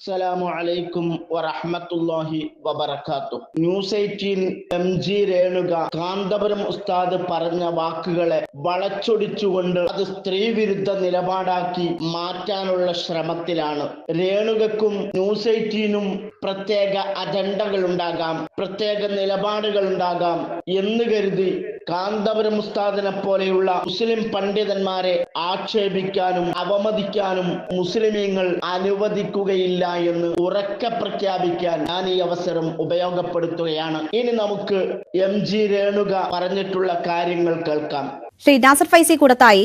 അസ്സലാമു അലൈക്കും വറഹ്മത്തുള്ളാഹി വബറകാതുഹു. News eighteen M G Renuka Kanthapuram ഉസ്താദ് പറഞ്ഞ വാക്കുകളെ വളച്ചൊടിച്ചുകൊണ്ട് അത് സ്ത്രീ വിരുദ്ധ നിലപാടാക്കി മാറ്റാനുള്ള ശ്രമത്തിലാണ്. രേണുകക്കും ന്യൂസ് എയ്റ്റീനും പ്രത്യേക അജണ്ടകൾ ഉണ്ടാകാം പ്രത്യേക നിലപാടുകൾ ഉണ്ടാകാം എന്ന് കരുതി കാന്തപുരം ഉസ്താദിനെ പോലെയുള്ള മുസ്ലിം പണ്ഡിതന്മാരെ ആക്ഷേപിക്കാനും അവമതിക്കാനും മുസ്ലിമീങ്ങൾ അനുവദിക്കുകയില്ല എന്ന് ഉറക്കെ പ്രഖ്യാപിക്കാൻ ഞാൻ ഈ അവസരം ഉപയോഗപ്പെടുത്തുകയാണ്. ഇനി നമുക്ക് എം ജി രേണുക പറഞ്ഞിട്ടുള്ള കാര്യങ്ങൾ കേൾക്കാം. ശ്രീ നാസർ ഫൈസി കൂടത്തായി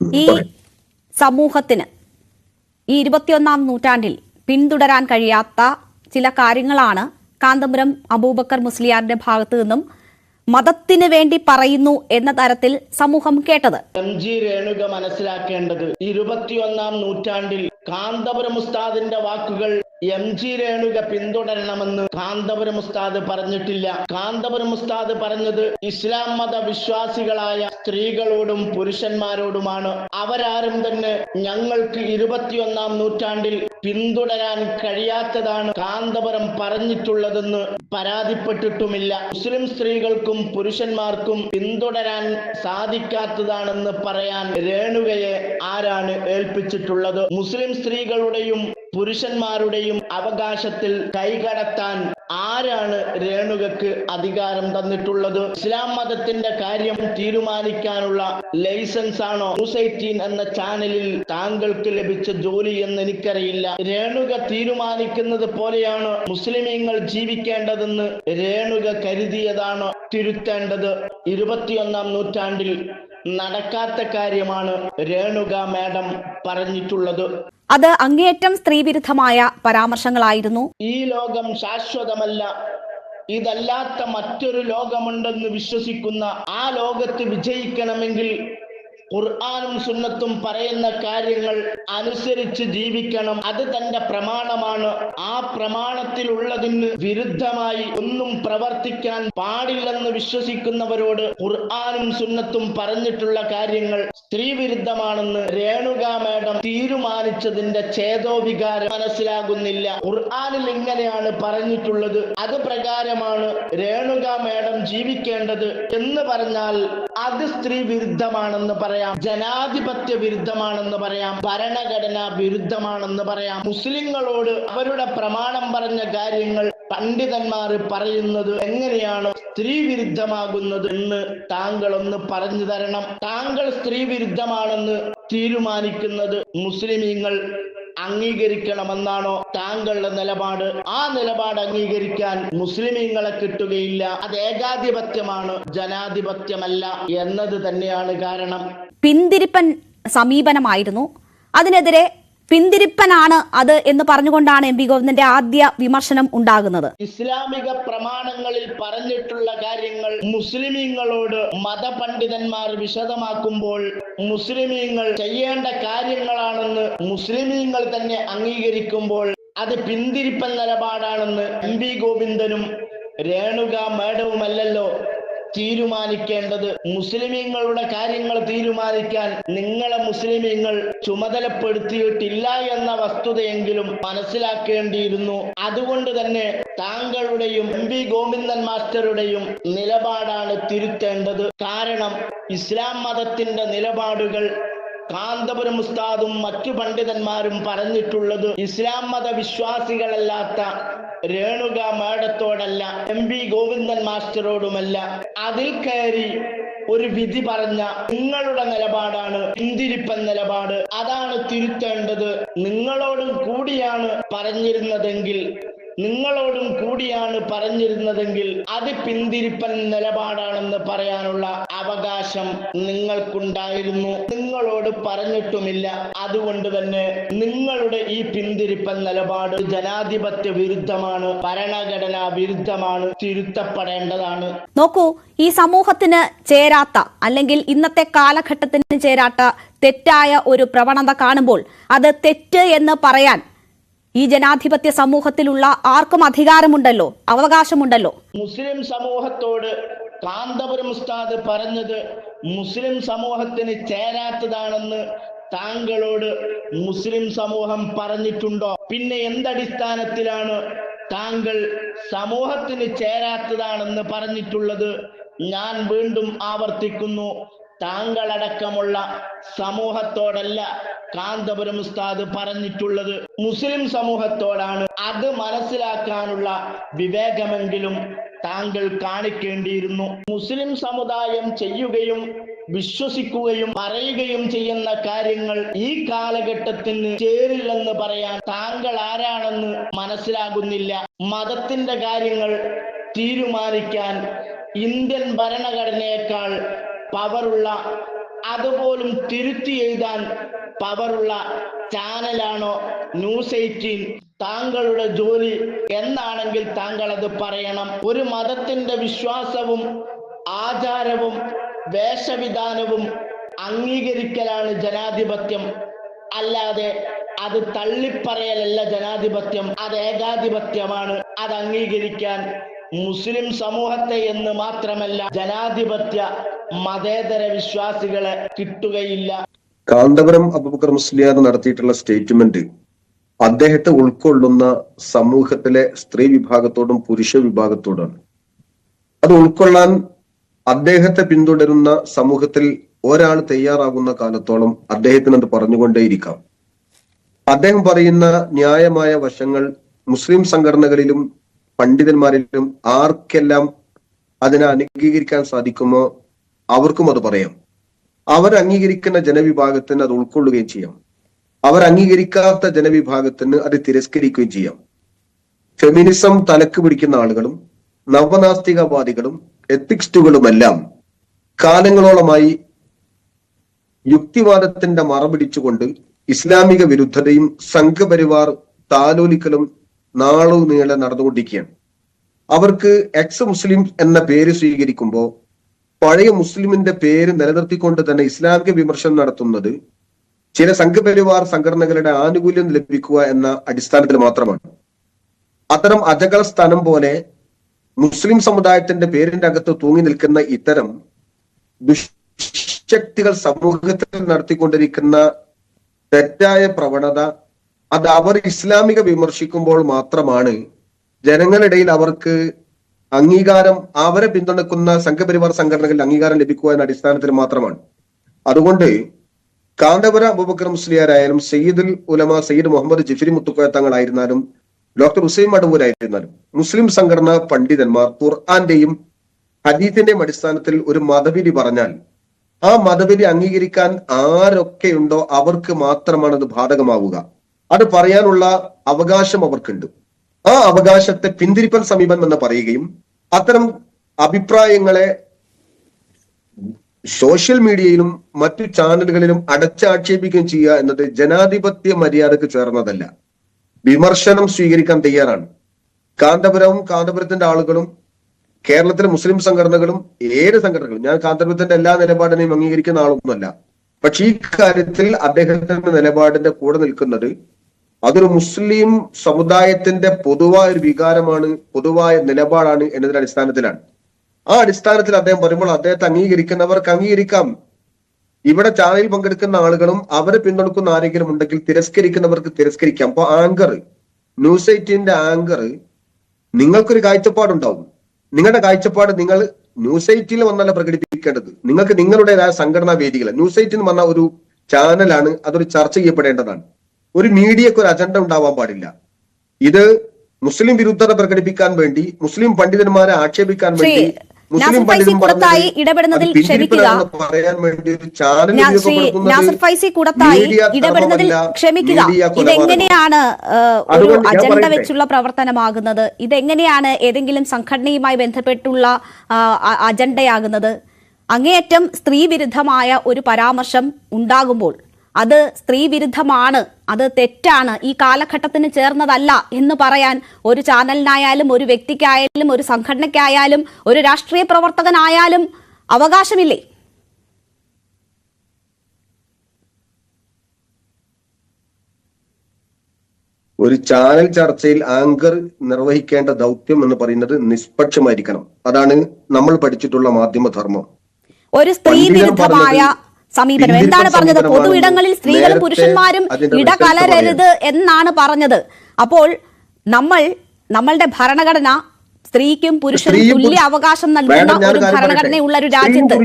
ഈ സമൂഹത്തിന് ഈ ഇരുപത്തിയൊന്നാം നൂറ്റാണ്ടിൽ പിന്തുടരാൻ കഴിയാത്ത ചില കാര്യങ്ങളാണ് കാന്തപുരം അബൂബക്കർ മുസ്ലിയാറിന്റെ ഭാഗത്തു നിന്നും മതത്തിന് വേണ്ടി പറയുന്നു എന്ന തരത്തിൽ സമൂഹം കേട്ടത്. എം ജി രേണുക മനസ്സിലാക്കേണ്ടത് ഇരുപത്തിയൊന്നാം നൂറ്റാണ്ടിൽ കാന്തപുരം ഉസ്താദിന്റെ വാക്കുകൾ എം ജി രേണുക പിന്തുടരണമെന്ന് കാന്തപുരം ഉസ്താദ് പറഞ്ഞിട്ടില്ല. കാന്തപുരം ഉസ്താദ് പറഞ്ഞത് ഇസ്ലാം മത വിശ്വാസികളായ സ്ത്രീകളോടും പുരുഷന്മാരോടുമാണ്. അവരാരും തന്നെ ഞങ്ങൾക്ക് ഇരുപത്തിയൊന്നാം നൂറ്റാണ്ടിൽ പിന്തുടരാൻ കഴിയാത്തതാണ് കാന്തപുരം പറഞ്ഞിട്ടുള്ളതെന്ന് പരാതിപ്പെട്ടിട്ടുമില്ല. മുസ്ലിം സ്ത്രീകൾക്കും പുരുഷന്മാർക്കും പിന്തുടരാൻ സാധിക്കാത്തതാണെന്ന് പറയാൻ രേണുകയെ ആരാണ് ഏൽപ്പിച്ചിട്ടുള്ളത്? മുസ്ലിം സ്ത്രീകളുടെയും പുരുഷന്മാരുടെയും അവകാശത്തിൽ കൈകടത്താൻ ആരാണ് രേണുകക്ക് അധികാരം തന്നിട്ടുള്ളത്? ഇസ്ലാം മതത്തിന്റെ കാര്യം തീരുമാനിക്കാനുള്ള ലൈസൻസ് ആണോ? ന്യൂസ് എന്ന ചാനലിൽ താങ്കൾക്ക് ലഭിച്ച ജോലി എന്ന് എനിക്കറിയില്ല. രേണുക തീരുമാനിക്കുന്നത് പോലെയാണ് മുസ്ലിമീങ്ങൾ ജീവിക്കേണ്ടതെന്ന് രേണുക കരുതിയതാണ്? തിരുത്തേണ്ടത് ഇരുപത്തിയൊന്നാം നൂറ്റാണ്ടിൽ നടക്കാത്ത കാര്യമാണ് രേണുക മാഡം പറഞ്ഞിട്ടുള്ളത്. അത് അങ്ങേയറ്റം സ്ത്രീവിരുദ്ധമായ പരാമർശങ്ങളായിരുന്നു. ഈ ലോകം ശാശ്വതമല്ല. ഇതല്ലാത്ത മറ്റൊരു ലോകമുണ്ടെന്ന് വിശ്വസിക്കുന്ന ആ ലോകത്ത് വിജയിക്കണമെങ്കിൽ ഖുർആാനും സുന്നത്തും പറയുന്ന കാര്യങ്ങൾ അനുസരിച്ച് ജീവിക്കണം. അത് തന്റെ പ്രമാണമാണ്. ആ പ്രമാണത്തിലുള്ളതിന് വിരുദ്ധമായി ഒന്നും പ്രവർത്തിക്കാൻ പാടില്ലെന്ന് വിശ്വസിക്കുന്നവരോട് ഖുർആാനും സുന്നത്തും പറഞ്ഞിട്ടുള്ള കാര്യങ്ങൾ സ്ത്രീ വിരുദ്ധമാണെന്ന് രേണുക മേഡം തീരുമാനിച്ചതിന്റെ ചേതോവികാരം മനസ്സിലാകുന്നില്ല. ഖുർആാനിൽ ഇങ്ങനെയാണ് പറഞ്ഞിട്ടുള്ളത്. അത് പ്രകാരമാണ് രേണുക മേഡം ജീവിക്കേണ്ടത് എന്ന് പറഞ്ഞാൽ അത് സ്ത്രീ വിരുദ്ധമാണെന്ന് പറയാം. ജനാധിപത്യ വിരുദ്ധമാണെന്ന് പറയാം. ഭരണഘടന വിരുദ്ധമാണെന്ന് പറയാം. മുസ്ലിങ്ങളോട് അവരുടെ പ്രമാണം പറഞ്ഞ കാര്യങ്ങൾ പണ്ഡിതന്മാർ പറയുന്നത് എങ്ങനെയാണ്? സ്ത്രീ വിരുദ്ധമാകുന്നത് എന്ന് താങ്കൾ ഒന്ന് പറഞ്ഞു തരണം. താങ്കൾ സ്ത്രീ വിരുദ്ധമാണെന്ന് തീരുമാനിക്കുന്നത് മുസ്ലിമീങ്ങൾ അംഗീകരിക്കണമെന്നാണോ താങ്കളുടെ നിലപാട്? ആ നിലപാട് അംഗീകരിക്കാൻ മുസ്ലിമീങ്ങളെ കിട്ടുകയില്ല. അത് ഏകാധിപത്യമാണ് ജനാധിപത്യമല്ല എന്നത് തന്നെയാണ് കാരണം. പിന്തിരിപ്പൻ സമീപനമായിരുന്നു. അതിനെതിരെ പിന്തിരിപ്പനാണ് അത് എന്ന് പറഞ്ഞുകൊണ്ടാണ് എം പി ഗോവിന്ദന്റെ ആദ്യ വിമർശനം ഉണ്ടാകുന്നത്. ഇസ്ലാമിക പ്രമാണങ്ങളിൽ പറഞ്ഞിട്ടുള്ള കാര്യങ്ങൾ മുസ്ലിമീങ്ങളോട് മതപണ്ഡിതന്മാർ വിശദമാക്കുമ്പോൾ മുസ്ലിമീങ്ങൾ ചെയ്യേണ്ട കാര്യങ്ങളാണെന്ന് മുസ്ലിമീങ്ങൾ തന്നെ അംഗീകരിക്കുമ്പോൾ അത് പിന്തിരിപ്പൻ നിലപാടാണെന്ന് എം പി ഗോവിന്ദനും രേണുക മേഡവുമല്ലല്ലോ തീരുമാനിക്കേണ്ടത് മുസ്ലിമീങ്ങളുടെ കാര്യങ്ങൾ തീരുമാനിക്കാൻ നിങ്ങളെ മുസ്ലിമീങ്ങൾ ചുമതലപ്പെടുത്തിയിട്ടില്ല എന്ന വസ്തുതയെങ്കിലും മനസ്സിലാക്കേണ്ടിയിരുന്നു. അതുകൊണ്ട് തന്നെ താങ്കളുടെയും എം വി ഗോവിന്ദൻ മാസ്റ്ററുടെയും നിലപാടാണ് തിരുത്തേണ്ടത്. കാരണം ഇസ്ലാം മതത്തിന്റെ നിലപാടുകൾ കാന്തപുരം ഉസ്താദും മറ്റു പണ്ഡിതന്മാരും പറഞ്ഞിട്ടുള്ളത് ഇസ്ലാം മത വിശ്വാസികളല്ലാത്ത രേണുക മേടത്തോടല്ല എം വി ഗോവിന്ദൻ മാസ്റ്ററോടുമല്ല. അതിൽ കയറി ഒരു വിധി പറഞ്ഞ നിങ്ങളുടെ നിലപാടാണ് പിന്തിരിപ്പൻ നിലപാട്. അതാണ് തിരുത്തേണ്ടത്. നിങ്ങളോടും കൂടിയാണ് പറഞ്ഞിരുന്നതെങ്കിൽ നിങ്ങളോടും കൂടിയാണ് പറഞ്ഞിരുന്നതെങ്കിൽ അത് പിന്തിരിപ്പൻ നിലപാടാണെന്ന് പറയാനുള്ള അവകാശം നിങ്ങൾക്കുണ്ടായിരുന്നു. നിങ്ങളോട് പറഞ്ഞിട്ടുമില്ല. അതുകൊണ്ട് തന്നെ നിങ്ങളുടെ ഈ പിന്തിരിപ്പൻ നിലപാട് ജനാധിപത്യ വിരുദ്ധമാണ് ഭരണഘടനാ വിരുദ്ധമാണ് തിരുത്തപ്പെടേണ്ടതാണ്. നോക്കൂ ഈ സമൂഹത്തിന് ചേരാത്ത അല്ലെങ്കിൽ ഇന്നത്തെ കാലഘട്ടത്തിന് ചേരാത്ത തെറ്റായ ഒരു പ്രവണത കാണുമ്പോൾ അത് തെറ്റ് എന്ന് പറയാൻ ഈ ജനാധിപത്യ സമൂഹത്തിലുള്ള ആർക്കും അധികാരമുണ്ടല്ലോ അവകാശമുണ്ടല്ലോ. മുസ്ലിം സമൂഹത്തോട് കാന്തപുരം ഉസ്താദ് പറഞ്ഞത് മുസ്ലിം സമൂഹത്തിന് ചേരാത്തതാണെന്ന് താങ്കളോട് മുസ്ലിം സമൂഹം പറഞ്ഞിട്ടുണ്ടോ? പിന്നെ എന്തടിസ്ഥാനത്തിലാണ് താങ്കൾ സമൂഹത്തിന് ചേരാത്തതാണെന്ന് പറഞ്ഞിട്ടുള്ളത്? ഞാൻ വീണ്ടും ആവർത്തിക്കുന്നു താങ്കളടക്കമുള്ള സമൂഹത്തോടല്ല. കാന്തപുരം ഉസ്താദ് പറഞ്ഞിട്ടുള്ളത് മുസ്ലിം സമൂഹത്തോടാണ്. അത് മനസ്സിലാക്കാനുള്ള വിവേകമെങ്കിലും താങ്കൾ കാണിക്കേണ്ടിയിരുന്നു. മുസ്ലിം സമുദായം ചെയ്യുകയും വിശ്വസിക്കുകയും പറയുകയും ചെയ്യുന്ന കാര്യങ്ങൾ ഈ കാലഘട്ടത്തിന് ചേരില്ലെന്ന് പറയാൻ താങ്കൾ ആരാണെന്ന് മനസ്സിലാകുന്നില്ല. മതത്തിന്റെ കാര്യങ്ങൾ തീരുമാനിക്കാൻ ഇന്ത്യൻ ഭരണഘടനയേക്കാൾ പവറുള്ള അതുപോലും തിരുത്തി എഴുതാൻ പവറുള്ള ചാനലാണോ ന്യൂസ് എയ്റ്റീൻ താങ്കളുടെ ജോലി എന്നാണെങ്കിൽ താങ്കൾ അത് പറയണം. ഒരു മതത്തിന്റെ വിശ്വാസവും ആചാരവും വേഷവിധാനവും അംഗീകരിക്കലാണ് ജനാധിപത്യം. അല്ലാതെ അത് തള്ളിപ്പറയലല്ല ജനാധിപത്യം. അത് ഏകാധിപത്യമാണ്. അത് അംഗീകരിക്കാൻ മുസ്ലിം സമൂഹത്തെ എന്ന് മാത്രമല്ല ജനാധിപത്യ മതേതര വിശ്വാസികളെ കിട്ടുകയില്ല. കാന്തപുരം അബുബക്കർ മുസ്ലിയാർ നടത്തിയിട്ടുള്ള സ്റ്റേറ്റ്മെന്റ് അദ്ദേഹത്തെ ഉൾക്കൊള്ളുന്ന സമൂഹത്തിലെ സ്ത്രീ വിഭാഗത്തോടും പുരുഷ വിഭാഗത്തോടാണ്. അത് ഉൾക്കൊള്ളാൻ അദ്ദേഹത്തെ പിന്തുടരുന്ന സമൂഹത്തിൽ ഒരാൾ തയ്യാറാകുന്ന കാലത്തോളം അദ്ദേഹത്തിന് അത് പറഞ്ഞുകൊണ്ടേയിരിക്കാം. അദ്ദേഹം പറയുന്ന ന്യായമായ വശങ്ങൾ മുസ്ലിം സംഘടനകളിലും പണ്ഡിതന്മാരിലും ആർക്കെല്ലാം അതിനെ അംഗീകരിക്കാൻ സാധിക്കുമോ അവർക്കും അത് പറയാം. അവർ അംഗീകരിക്കുന്ന ജനവിഭാഗത്തിന് അത് ഉൾക്കൊള്ളുകയും ചെയ്യാം. അവർ അംഗീകരിക്കാത്ത ജനവിഭാഗത്തിന് അത് തിരസ്കരിക്കുകയും ചെയ്യാം. ഫെമിനിസം തലക്ക് പിടിക്കുന്ന ആളുകളും നവനാസ്തികവാദികളും എത്തിക്സ്റ്റുകളുമെല്ലാം കാലങ്ങളോളമായി യുക്തിവാദത്തിന്റെ മറപിടിച്ചുകൊണ്ട് ഇസ്ലാമിക വിരുദ്ധതയും സംഘപരിവാർ താലോലിക്കലും നാളു നീളെ നടന്നുകൊണ്ടിരിക്കുകയാണ്. അവർക്ക് എക്സ് മുസ്ലിം എന്ന പേര് സ്വീകരിക്കുമ്പോൾ പഴയ മുസ്ലിമിന്റെ പേര് നിലനിർത്തിക്കൊണ്ട് തന്നെ ഇസ്ലാമിക വിമർശനം നടത്തുന്നത് ചില സംഘപരിവാർ സംഘടനകളുടെ ആനുകൂല്യം ലഭിക്കുക എന്ന അടിസ്ഥാനത്തിൽ മാത്രമാണ്. അത്തരം അജകൾ സ്ഥാനം പോലെ മുസ്ലിം സമുദായത്തിന്റെ പേരിന്റെ അകത്ത് തൂങ്ങി നിൽക്കുന്ന ഇത്തരം ദുശക്തികൾ സമൂഹത്തിൽ നടത്തിക്കൊണ്ടിരിക്കുന്ന തെറ്റായ പ്രവണത അത് അവർ ഇസ്ലാമിക വിമർശിക്കുമ്പോൾ മാത്രമാണ് ജനങ്ങളിടയിൽ അവർക്ക് അംഗീകാരം അവരെ പിന്തുണക്കുന്ന സംഘപരിവാർ സംഘടനകളിൽ അംഗീകാരം ലഭിക്കുക എന്ന അടിസ്ഥാനത്തിൽ മാത്രമാണ്. അതുകൊണ്ട് കാന്തപുര അബൂബക്കർ മുസ്ലിയാരായാലും സയ്യിദുൽ ഉലമ സയ്യിദ് മുഹമ്മദ് ജിഫിരി മുത്തുക്കോയ തങ്ങളായിരുന്നാലും ഡോക്ടർ ഹുസൈൻ മടവൂരായിരുന്നാലും മുസ്ലിം സംഘടനാ പണ്ഡിതന്മാർ ഖുർആാന്റെയും ഹദീത്തിന്റെയും അടിസ്ഥാനത്തിൽ ഒരു മതവിധി പറഞ്ഞാൽ ആ മതവിധി അംഗീകരിക്കാൻ ആരൊക്കെയുണ്ടോ അവർക്ക് മാത്രമാണ് അത് ബാധകമാവുക. അത് പറയാനുള്ള അവകാശം അവർക്കുണ്ട്. ആ അവകാശത്തെ പിന്തിരിപ്പൻ സമീപനം എന്ന് പറയുകയും അത്തരം അഭിപ്രായങ്ങളെ സോഷ്യൽ മീഡിയയിലും മറ്റു ചാനലുകളിലും അടച്ചാക്ഷേപിക്കുകയും ചെയ്യുക എന്നത് ജനാധിപത്യ മര്യാദയ്ക്ക് ചേർന്നതല്ല. വിമർശനം സ്വീകരിക്കാൻ തയ്യാറാണ്. കാന്തപുരവും കാന്തപുരത്തിന്റെ ആളുകളും കേരളത്തിലെ മുസ്ലിം സംഘടനകളും ഏത് സംഘടനകളും ഞാൻ കാന്തപുരത്തിന്റെ എല്ലാ നിലപാടിനെയും അംഗീകരിക്കുന്ന ആളൊന്നുമല്ല. പക്ഷെ ഈ കാര്യത്തിൽ അദ്ദേഹത്തിന്റെ നിലപാടിന്റെ കൂടെ നിൽക്കുന്നത് അതൊരു മുസ്ലിം സമുദായത്തിന്റെ പൊതുവായ ഒരു വികാരമാണ് പൊതുവായ നിലപാടാണ് എന്നതിന്റെ അടിസ്ഥാനത്തിലാണ്. ആ അടിസ്ഥാനത്തിൽ അദ്ദേഹം പറയുമ്പോൾ അദ്ദേഹത്തെ അംഗീകരിക്കുന്നവർക്ക് അംഗീകരിക്കാം. ഇവിടെ ചാനലിൽ പങ്കെടുക്കുന്ന ആളുകളും അവരെ പിന്തുണക്കുന്ന ആരെങ്കിലും ഉണ്ടെങ്കിൽ തിരസ്കരിക്കുന്നവർക്ക് തിരസ്കരിക്കാം. അപ്പൊ ആങ്കർ ന്യൂസ് എയ്റ്റീന്റെ ആങ്കർ നിങ്ങൾക്കൊരു കാഴ്ചപ്പാടുണ്ടാവും. നിങ്ങളുടെ കാഴ്ചപ്പാട് നിങ്ങൾ ന്യൂസ് എയ്റ്റിൽ വന്നല്ല പ്രകടിപ്പിക്കേണ്ടത്. നിങ്ങൾക്ക് നിങ്ങളുടേതായ സംഘടനാ വേദികൾ ന്യൂസ് എയ്റ്റീൻ വന്ന ഒരു ചാനലാണ് അതൊരു ചർച്ച ചെയ്യപ്പെടേണ്ടതാണ്. ഒരു മീഡിയക്ക് ഒരു അജണ്ട ഉണ്ടാവാൻ പാടില്ല ഇത് മുസ്ലിം വിരുദ്ധത പ്രകടിപ്പിക്കാൻ വേണ്ടി മുസ്ലിം പണ്ഡിതന്മാരെ ആക്ഷേപിക്കാൻ വേണ്ടി കൂടത്തായി ഇടപെടുന്നതിൽ ക്ഷമിക്കുക. നാസർ ഫൈസി കൂടത്തായി ഇടപെടുന്നതിൽ ക്ഷമിക്കുക. ഇതെങ്ങനെയാണ് ഒരു അജണ്ട. വെച്ചുള്ള പ്രവർത്തനമാകുന്നത് ഇതെങ്ങനെയാണ് ഏതെങ്കിലും സംഘടനയുമായി ബന്ധപ്പെട്ടുള്ള അജണ്ടയാകുന്നത് അങ്ങേയറ്റം സ്ത്രീ വിരുദ്ധമായ ഒരു പരാമർശം ഉണ്ടാകുമ്പോൾ അത് സ്ത്രീ വിരുദ്ധമാണ് അത് തെറ്റാണ് ഈ കാലഘട്ടത്തിന് ചേർന്നതല്ല എന്ന് പറയാൻ ഒരു ചാനലിനായാലും ഒരു വ്യക്തിക്കായാലും ഒരു സംഘടനയ്ക്കായാലും ഒരു രാഷ്ട്രീയ പ്രവർത്തകനായാലും അവകാശമില്ലേ? ഒരു ചാനൽ ചർച്ചയിൽ ആങ്കർ നിർവഹിക്കേണ്ട ദൗത്യം എന്ന് പറയുന്നത് നിഷ്പക്ഷമായിരിക്കണം. അതാണ് നമ്മൾ പഠിച്ചിട്ടുള്ള മാധ്യമധർമ്മം. ഒരു സ്ത്രീ വിരുദ്ധമായ സമീപനം. എന്താണ് പറഞ്ഞത്? പൊതുവിടങ്ങളിൽ പൊതു ഇടങ്ങളിൽ സ്ത്രീകളും പുരുഷന്മാരും ഇടകലരരുത് എന്നാണ് പറഞ്ഞത്. അപ്പോൾ നമ്മൾ നമ്മളുടെ ഭരണഘടന സ്ത്രീക്കും പുരുഷനും തുല്യ അവകാശം നൽകുന്ന ഒരു ഭരണഘടനയുള്ള ഒരു. രാജ്യത്ത്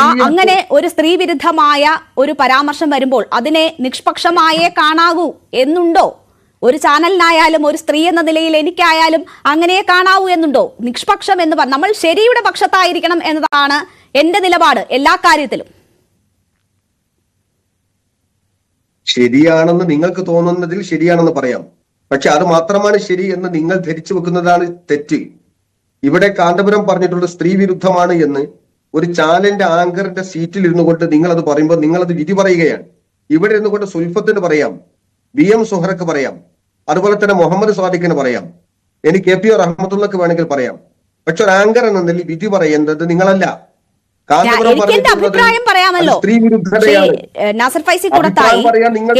ആ അങ്ങനെ ഒരു സ്ത്രീ വിരുദ്ധമായ ഒരു പരാമർശം വരുമ്പോൾ അതിനെ നിഷ്പക്ഷമായേ കാണാകൂ എന്നുണ്ടോ? ഒരു ചാനലിനായാലും ഒരു സ്ത്രീ എന്ന നിലയിൽ എനിക്കായാലും അങ്ങനെ കാണാവൂ എന്നുണ്ടോ? നിഷ്പക്ഷം എന്ന് പറഞ്ഞ നമ്മൾ ശരിയുടെ പക്ഷത്തായിരിക്കണം എന്നതാണ് എന്റെ നിലപാട് എല്ലാ കാര്യത്തിലും. ശരിയാണെന്ന് നിങ്ങൾക്ക് തോന്നുന്നതിൽ ശരിയാണെന്ന് പറയാം. പക്ഷെ അത് മാത്രമാണ് ശരി എന്ന് നിങ്ങൾ ധരിച്ചു വെക്കുന്നതാണ് തെറ്റ്. ഇവിടെ കാന്തപുരം പറഞ്ഞിട്ടുള്ള സ്ത്രീ വിരുദ്ധമാണ് എന്ന് ഒരു ചാനലിന്റെ ആങ്കറിന്റെ സീറ്റിൽ ഇരുന്നു കൊണ്ട് നിങ്ങൾ അത് പറയുമ്പോൾ നിങ്ങൾ അത് വിധി പറയുകയാണ്. ഇവിടെ ഇരുന്നു കൊണ്ട് സുൽഫത്തിന് പറയാം. വി എം സുഹറക്ക് പറയാം. അതുപോലെ തന്നെ മുഹമ്മദ് സ്വാദിഖിന് പറയാം. എനിക്ക് കെ പി ഒ റഹ്മത്തുള്ളക്ക് വേണമെങ്കിൽ പറയാം. പക്ഷെ ഒരു ആങ്കർ എന്ന നിലയിൽ വിധി പറയുന്നത് നിങ്ങളല്ല. എനിക്ക് എന്റെ അഭിപ്രായം പറയാമല്ലോ. നാസർ ഫൈസി കൂടത്തായി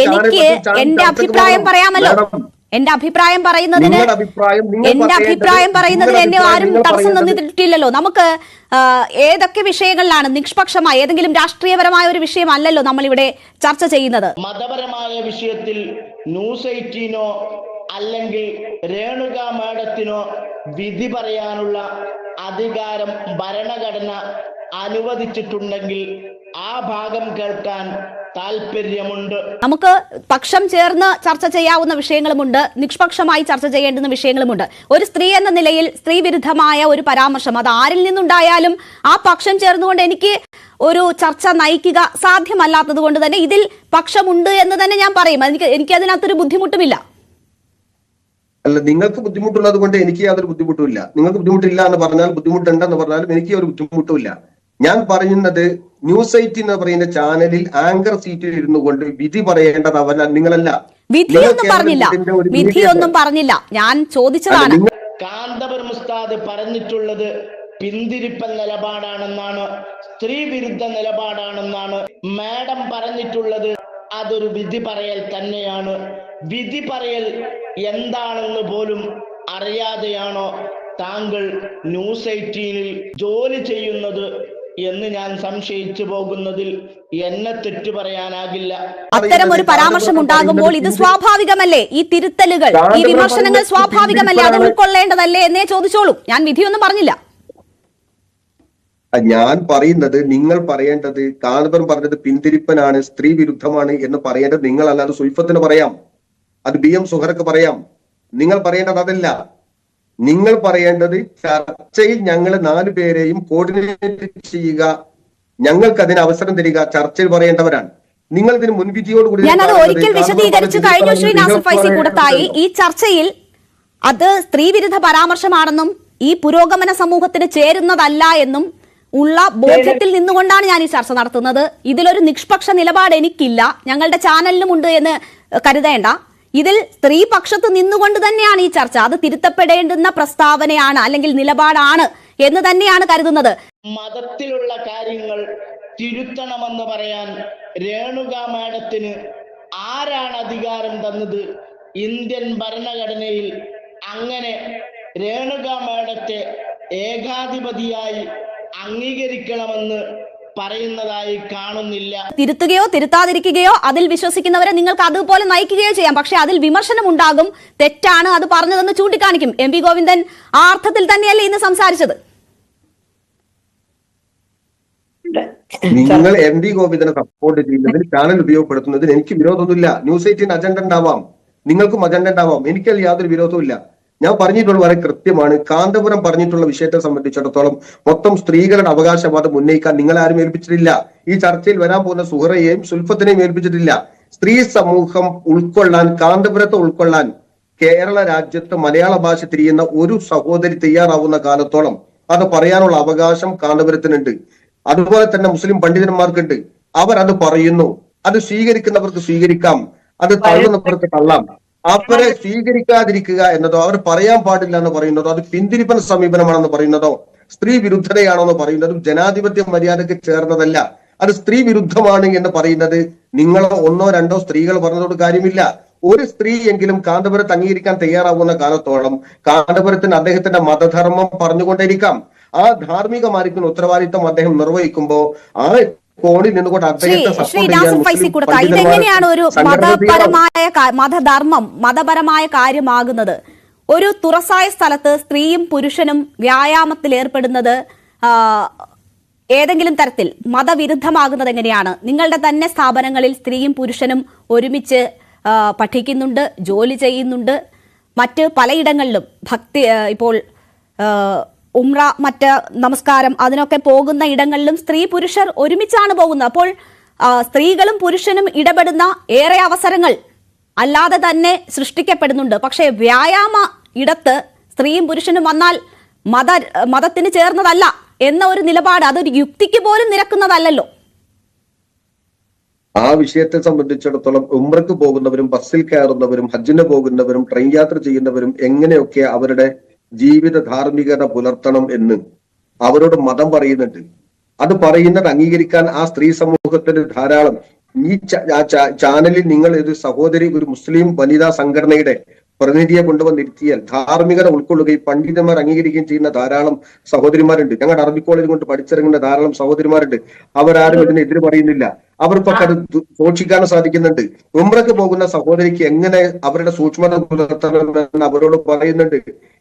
എനിക്ക് എന്റെ അഭിപ്രായം പറയാമല്ലോ. എന്റെ അഭിപ്രായം പറയുന്നതിന് നിങ്ങളുടെ അഭിപ്രായം നിങ്ങൾ എന്റെ അഭിപ്രായം പറയുന്നതിന് എന്നെ ആരും തടസ്സം നിന്നിട്ടില്ലല്ലോ നമുക്ക് ഏതൊക്കെ വിഷയങ്ങളിലാണ് നിഷ്പക്ഷമായ ഏതെങ്കിലും രാഷ്ട്രീയപരമായ ഒരു വിഷയമല്ലല്ലോ നമ്മൾ ഇവിടെ ചർച്ച ചെയ്യുന്നത്? മതപരമായ വിഷയത്തിൽ ന്യൂസ് എയ്റ്റീനോ അല്ലെങ്കിൽ രേണുക മാഡത്തിനോ വിധി പറയാനുള്ള അധികാരം ഭരണഘടന അനുവദിച്ചിട്ടുണ്ടെങ്കിൽ ആ ഭാഗം കേൾക്കാൻ താല്പര്യമുണ്ട് നമുക്ക് പക്ഷം ചേർന്ന് ചർച്ച ചെയ്യാവുന്ന വിഷയങ്ങളുമുണ്ട്. നിഷ്പക്ഷമായി ചർച്ച ചെയ്യേണ്ടുന്ന വിഷയങ്ങളുമുണ്ട്. ഒരു സ്ത്രീ എന്ന നിലയിൽ സ്ത്രീ വിരുദ്ധമായ ഒരു പരാമർശം അത് ആരിൽ നിന്നുണ്ടായാലും ആ പക്ഷം ചേർന്നുകൊണ്ട് എനിക്ക് ഒരു ചർച്ച നയിക്കുക സാധ്യമല്ലാത്തത് കൊണ്ട് തന്നെ ഇതിൽ പക്ഷമുണ്ട് എന്ന് തന്നെ ഞാൻ പറയും. എനിക്ക് എനിക്ക് അതിനകത്തൊരു ബുദ്ധിമുട്ടുമില്ല. അല്ല നിങ്ങൾക്ക് ബുദ്ധിമുട്ടുള്ളത് കൊണ്ട് എനിക്ക് യാതൊരു ബുദ്ധിമുട്ടുമില്ല. നിങ്ങൾക്ക് ബുദ്ധിമുട്ടില്ല എന്ന് പറഞ്ഞാൽ ബുദ്ധിമുട്ടുണ്ടെന്ന് പറഞ്ഞാലും എനിക്ക് ഒരു ബുദ്ധിമുട്ടുമില്ല. ഞാൻ പറയുന്നത് ന്യൂസ് എയ്റ്റ് എന്ന് പറയുന്ന ചാനലിൽ ആങ്കർ സീറ്റിൽ ഇരുന്നു കൊണ്ട് വിധി പറയേണ്ടത് അവൻ നിങ്ങളല്ല. വിധിയൊന്നും പറഞ്ഞില്ല. വിധിയൊന്നും പറഞ്ഞില്ല. ഞാൻ ചോദിച്ചതാണ്. കാന്തപുരം ഉസ്താദ് പറഞ്ഞിട്ടുള്ളത് പിന്തിരിപ്പൻ നിലപാടാണെന്നാണ് സ്ത്രീ വിരുദ്ധ നിലപാടാണെന്നാണ്. മാഡം പറഞ്ഞിട്ടുള്ളത് അതൊരു വിധി പറയൽ തന്നെയാണ്. വിധി പറയൽ എന്താണെന്ന് പോലും അറിയാതെയാണോ താങ്കൾ ന്യൂസ് എയ്റ്റീനിൽ ജോലി ചെയ്യുന്നത് എന്ന് ഞാൻ സംശയിച്ചു പോകുന്നതിൽ എന്നെ തെറ്റു പറയാനാകില്ല. അത്തരം ഒരു പരാമർശം ഉണ്ടാകുമ്പോൾ ഇത് സ്വാഭാവികമല്ലേ? ഈ തിരുത്തലുകൾ ഈ വിമർശനങ്ങൾ സ്വാഭാവികമല്ലേ? അത് ഉൾക്കൊള്ളേണ്ടതല്ലേ എന്നേ ചോദിച്ചോളൂ. ഞാൻ വിധിയൊന്നും പറഞ്ഞില്ല. ഞാൻ പറയുന്നത് നിങ്ങൾ പറയേണ്ടത് കാന്തപുരം പറഞ്ഞത് പിന്തിരിപ്പനാണ് സ്ത്രീ വിരുദ്ധമാണ് എന്ന് പറയേണ്ടത് നിങ്ങളല്ലാതെ സുൽഫത്തിന് പറയാം. അത് ബി എം സുഹറക്ക് പറയാം. നിങ്ങൾ പറയേണ്ടത് അതല്ല. നിങ്ങൾ പറയേണ്ടത് ചർച്ചയിൽ ഞങ്ങൾ നാലു പേരെയും കോർഡിനേറ്റ് ചെയ്യുക. ഞങ്ങൾക്ക് അതിന് അവസരം തരിക. ചർച്ചയിൽ പറയേണ്ടവരാണ്. നിങ്ങൾ ഇതിന് മുൻവിധിയോടുകൂടി കാണുന്നത് ഒരിക്കൽ വിശദീകരിച്ചു കഴിഞ്ഞു ശ്രീ നാസർ ഫൈസി കൂടത്തായി ഈ ചർച്ചയിൽ അത് സ്ത്രീവിരുദ്ധ പരാമർശമാണെന്നും ഈ പുരോഗമന സമൂഹത്തിന് ചേരുന്നതല്ല എന്നും ഉള്ള ബോധ്യത്തിൽ നിന്നുകൊണ്ടാണ് ഞാൻ ഈ ചർച്ച നടത്തുന്നത്. ഇതിലൊരു നിഷ്പക്ഷ നിലപാട് എനിക്കില്ല ഞങ്ങളുടെ ചാനലിനുമുണ്ട് എന്ന് കരുതേണ്ട. ഇതിൽ സ്ത്രീ പക്ഷത്ത് നിന്നുകൊണ്ട് തന്നെയാണ് ഈ ചർച്ച. അത് തിരുത്തപ്പെടേണ്ടുന്ന പ്രസ്താവനയാണ് അല്ലെങ്കിൽ നിലപാടാണ് എന്ന് തന്നെയാണ് കരുതുന്നത്. മതത്തിലുള്ള കാര്യങ്ങൾ തിരുത്തണമെന്ന് പറയാൻ രേണുക മാഡത്തിന് ആരാണ് അധികാരം തന്നത്? ഇന്ത്യൻ ഭരണഘടനയിൽ അങ്ങനെ രേണുക മാഡത്തെ ഏകാധിപതിയായി അംഗീകരിക്കണമെന്ന് പറയുന്നതായി കാണുന്നില്ല. തിരുത്തുകയോ തിരുത്താതിരിക്കുകയോ അതിൽ വിശ്വസിക്കുന്നവരെ നിങ്ങൾക്ക് അതുപോലെ നയിക്കുകയോ ചെയ്യാം. പക്ഷെ അതിൽ വിമർശനം ഉണ്ടാകും. തെറ്റാണ് അത് പറഞ്ഞതെന്ന് ചൂണ്ടിക്കാണിക്കും. എം പി ഗോവിന്ദൻ ആ അർത്ഥത്തിൽ തന്നെയല്ലേ ഇന്ന് സംസാരിച്ചത്. നിങ്ങൾ എം ഡി ഗോവിന്ദനെ സപ്പോർട്ട് ചെയ്യുന്നതിൽ ചാനൽ ഉപയോഗപ്പെടുത്തുന്നതിൽ എനിക്ക് വിരോധമൊന്നുമില്ല. ന്യൂസ് എയ്റ്റീൻ അജണ്ട ഉണ്ടാവാം. നിങ്ങൾക്കും അജണ്ട ഉണ്ടാവാം. എനിക്കതിൽ യാതൊരു വിരോധവുമില്ല. ഞാൻ പറഞ്ഞിട്ടുള്ള വളരെ കൃത്യമാണ്. കാന്തപുരം പറഞ്ഞിട്ടുള്ള വിഷയത്തെ സംബന്ധിച്ചിടത്തോളം മൊത്തം സ്ത്രീകളുടെ അവകാശവാദം ഉന്നയിക്കാൻ നിങ്ങൾ ആരും ഏൽപ്പിച്ചിട്ടില്ല. ഈ ചർച്ചയിൽ വരാൻ പോകുന്ന സുഹറയെയും സുൽഫത്തിനെയും ഏൽപ്പിച്ചിട്ടില്ല. സ്ത്രീ സമൂഹം ഉൾക്കൊള്ളാൻ കാന്തപുരത്തെ ഉൾക്കൊള്ളാൻ കേരള രാജ്യത്ത് മലയാള ഭാഷ തിരിയുന്ന ഒരു സഹോദരി തയ്യാറാവുന്ന കാലത്തോളം അത് പറയാനുള്ള അവകാശം കാന്തപുരത്തിനുണ്ട്. അതുപോലെ തന്നെ മുസ്ലിം പണ്ഡിതന്മാർക്കുണ്ട്. അവർ അത് പറയുന്നു. അത് സ്വീകരിക്കുന്നവർക്ക് സ്വീകരിക്കാം. അത് തള്ളുന്നവർക്ക് തള്ളാം. അവരെ സ്വീകരിക്കാതിരിക്കുക എന്നതോ അവർ പറയാൻ പാടില്ല എന്ന് പറയുന്നതോ അത് പിന്തിരിപ്പൻ സമീപനമാണെന്ന് പറയുന്നതോ സ്ത്രീ വിരുദ്ധതയാണോ എന്ന് പറയുന്നതും ജനാധിപത്യ മര്യാദയ്ക്ക് ചേർന്നതല്ല. അത് സ്ത്രീ വിരുദ്ധമാണ് എന്ന് പറയുന്നത്. നിങ്ങളോ ഒന്നോ രണ്ടോ സ്ത്രീകൾ പറഞ്ഞതോട് കാര്യമില്ല. ഒരു സ്ത്രീ എങ്കിലും കാന്തപുരത്ത് അംഗീകരിക്കാൻ തയ്യാറാവുന്ന കാലത്തോളം കാന്തപുരത്തിന് അദ്ദേഹത്തിന്റെ മതധർമ്മം പറഞ്ഞുകൊണ്ടിരിക്കാം. ആ ധാർമ്മികമായിരിക്കുന്ന ഉത്തരവാദിത്വം അദ്ദേഹം നിർവഹിക്കുമ്പോൾ ആ കോണിൽ നിന്നുകൊണ്ട് ഇതെങ്ങനെയാണ് ഒരു മതപരമായ മതധർമ്മം മതപരമായ കാര്യമാകുന്നത്? ഒരു തുറസായ സ്ഥലത്ത് സ്ത്രീയും പുരുഷനും വ്യായാമത്തിൽ ഏർപ്പെടുന്നത് ഏതെങ്കിലും തരത്തിൽ മതവിരുദ്ധമാകുന്നത് എങ്ങനെയാണ്? നിങ്ങളുടെ തന്നെ സ്ഥാപനങ്ങളിൽ സ്ത്രീയും പുരുഷനും ഒരുമിച്ച് പഠിക്കുന്നുണ്ട് ജോലി ചെയ്യുന്നുണ്ട്. മറ്റ് പലയിടങ്ങളിലും ഭക്തി ഇപ്പോൾ ഉംറ മറ്റ് നമസ്കാരം അതിനൊക്കെ പോകുന്ന ഇടങ്ങളിലും സ്ത്രീ പുരുഷർ ഒരുമിച്ചാണ് പോകുന്നത്. അപ്പോൾ സ്ത്രീകളും പുരുഷനും ഇടപെടുന്ന ഏറെ അവസരങ്ങൾ അല്ലാതെ തന്നെ സൃഷ്ടിക്കപ്പെടുന്നുണ്ട്. പക്ഷേ വ്യായാമ ഇടത്ത് സ്ത്രീയും പുരുഷനും വന്നാൽ മത മതത്തിന് ചേർന്നതല്ല എന്ന ഒരു നിലപാട് അതൊരു യുക്തിക്ക് പോലും നിരക്കുന്നതല്ലല്ലോ. ആ വിഷയത്തെ സംബന്ധിച്ചിടത്തോളം ഉംറക്ക് പോകുന്നവരും ബസ്സിൽ കയറുന്നവരും ഹജ്ജിന് പോകുന്നവരും ട്രെയിൻ യാത്ര ചെയ്യുന്നവരും എങ്ങനെയൊക്കെ അവരുടെ ജീവിത ധാർമ്മികത പുലർത്തണം എന്ന് അവരോട് മതം പറയുന്നുണ്ട്. അത് പറയുന്നത് അംഗീകരിക്കാൻ ആ സ്ത്രീ സമൂഹത്തിന് ധാരാളം. ഈ ചാനലിൽ നിങ്ങൾ ഒരു സഹോദരി ഒരു മുസ്ലിം വനിതാ സംഘടനയുടെ പ്രതിനിധിയെ കൊണ്ടുവന്നിരുത്തിയാൽ ധാർമ്മികത ഉൾക്കൊള്ളുകയും പണ്ഡിതന്മാർ അംഗീകരിക്കുകയും ചെയ്യുന്ന ധാരാളം സഹോദരിമാരുണ്ട്. ഞങ്ങളുടെ അറബി കോളേജ് കൊണ്ട് പഠിച്ചിറങ്ങുന്ന ധാരാളം സഹോദരിമാരുണ്ട്. അവരാരും ഇതിനെതിരെ പറയുന്നില്ല. അവർക്കൊക്കെ അത് സൂക്ഷിക്കാനും സാധിക്കുന്നുണ്ട്. ഉമ്രക്ക് പോകുന്ന സഹോദരിക്ക് എങ്ങനെ അവരുടെ സൂക്ഷ്മത പുലർത്തണമെന്ന് അവരോട് പറയുന്നുണ്ട്.